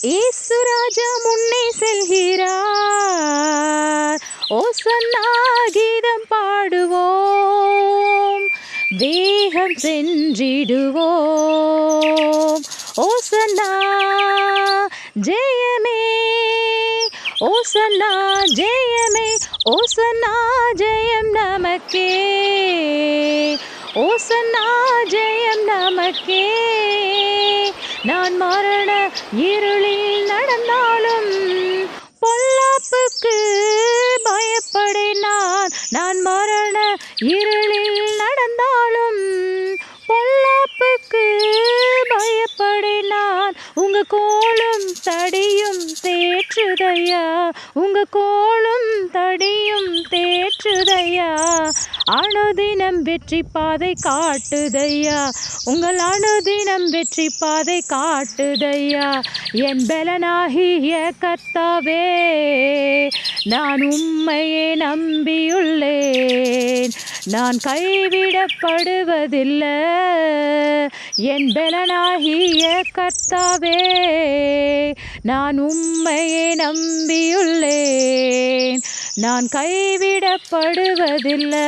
ஏசு ராஜா முன்னே செல்கிறார். ஓசன்னா கீதம் பாடுவோம். வேகம் சென்றிடுவோம். ஓ சன்னா ஜெயமே. ஓ சன்னா ஜெயமே. ஓ சன்னா ஜெயம் நமக்கே. ஓ சன்னா ஜெயம் நமக்கே. நான் மரண இருளில் நடந்தாலும் பொல்லாப்புக்கு பயப்படினான். நான் மரண இருளில் நடந்தாலும் பொல்லாப்புக்கு பயப்படினான். உங்க கோலும் தடியும் தேற்றுதையா? உங்க கோலும் தடியும் தேற்றுதையா? அனுதினம் வெற்றி பாதை காட்டுதையா? உங்கள் அனுதினம் வெற்றி பாதை காட்டுதையா? என் பலனாகிய கத்தாவே நான் உம்மையே நம்பியுள்ளேன். நான் கைவிடப்படுவதில்லை. என் பலனாகிய கர்த்தாவே நான் உம்மையே நம்பியுள்ளேன். நான் கைவிடப்படுவதில்லை.